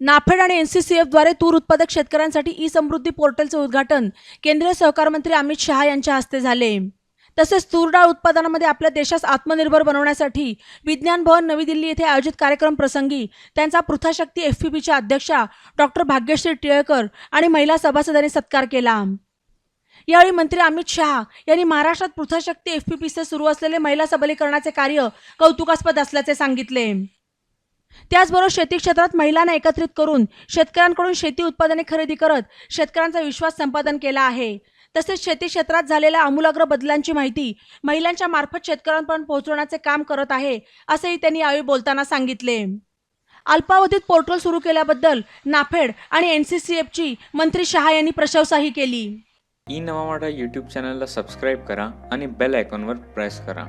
नाफेड आणि एनसीसीएफद्वारे तूर उत्पादक शेतकऱ्यांसाठी ई समृद्धी पोर्टलचे उद्घाटन केंद्रीय सहकार मंत्री अमित शहा यांच्या हस्ते झाले. तसेच तूर डाळ उत्पादनामध्ये आपल्या देशास आत्मनिर्भर बनवण्यासाठी विज्ञान भवन नवी दिल्ली येथे आयोजित कार्यक्रम प्रसंगी त्यांचा पृथाशक्ती एफपीपीच्या अध्यक्षा डॉक्टर भाग्यश्री टिळेकर आणि महिला सभासदांनी सत्कार केला. यावेळी मंत्री अमित शहा यांनी महाराष्ट्रात पृथाशक्ती एफपीपीचे सुरू असलेले महिला सबलीकरणाचे कार्य कौतुकास्पद असल्याचे सांगितले. त्याचबरोबर शेती क्षेत्रात महिलांना एकत्रित करून शेतकऱ्यांकडून शेती उत्पादने खरेदी करत शेतकऱ्यांचा विश्वास संपादन केला आहे. तसेच शेती क्षेत्रात झालेल्या आमूलाग्र बदलांची माहिती महिलांच्या मार्फत शेतकऱ्यांपर्यंत पोहोचवण्याचे काम करत आहे असेही त्यांनी यावेळी बोलताना सांगितले. अल्पावधीत पोर्टल सुरू केल्याबद्दल नाफेड आणि एनसीसीएफची मंत्री शहा यांनी प्रशंसाही केली. ई नवा मराठा यूट्यूब चॅनलला सबस्क्राईब करा आणि बेल आयकॉनवर प्रेस करा.